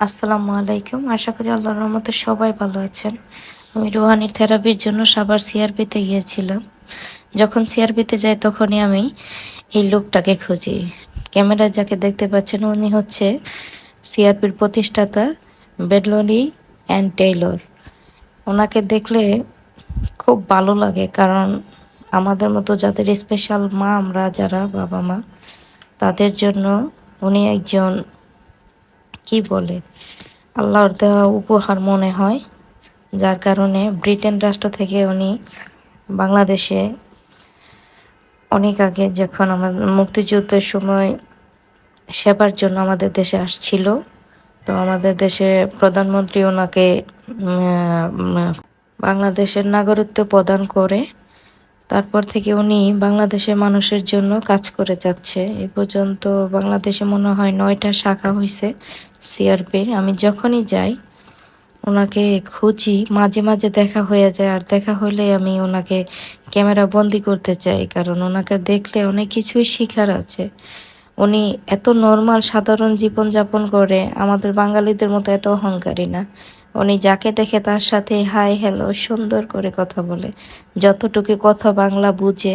আসসালামু আলাইকুম। আশা করি আল্লাহর রহমতে সবাই ভালো আছেন। আমি রুহানির থেরাপির জন্য সাবার সিআরপিতে গিয়েছিলাম। যখন সিআরপিতে যাই তখনই আমি এই লোকটাকে খুঁজি। ক্যামেরায় যাকে দেখতে পাচ্ছেন উনি হচ্ছে সিআরপির প্রতিষ্ঠাতা বেডলনি অ্যান্ড টেইলর। ওনাকে দেখলে খুব ভালো লাগে কারণ আমাদের মতো যাদের স্পেশাল মা আমরা, যারা বাবা মা, তাদের জন্য উনি একজন কি বলে? আল্লাহর দেওয়া উপহার মনে হয়। যার কারণে ব্রিটেন রাষ্ট্র থেকে উনি বাংলাদেশে অনেক আগে যখন আমাদের মুক্তিযুদ্ধের সময় সেবার জন্য আমাদের দেশে আসছিল, তো আমাদের দেশে প্রধানমন্ত্রী ওনাকে বাংলাদেশের নাগরিকত্ব প্রদান করে তারপর থেকে উনি বাংলাদেশের মানুষের জন্য কাজ করে যাচ্ছে। এ পর্যন্ত বাংলাদেশে মনে হয় নয়টা শাখা হয়েছে সিআরপির আমি যখনই যাই, ওনাকে খুঁজি, মাঝে মাঝে দেখা হয়ে যায়। আর দেখা হলে আমি ওনাকে ক্যামেরা বন্দি করতে চাই, কারণ ওনাকে দেখলে অনেক কিছুই শিখার আছে। উনি এত নর্মাল সাধারণ জীবনযাপন করে, আমাদের বাঙালিদের মতো এত অহংকারী না। উনি যাকে দেখে তার সাথে হাই হ্যালো সুন্দর করে কথা বলে, যতটুকু কথা বাংলা বুঝে।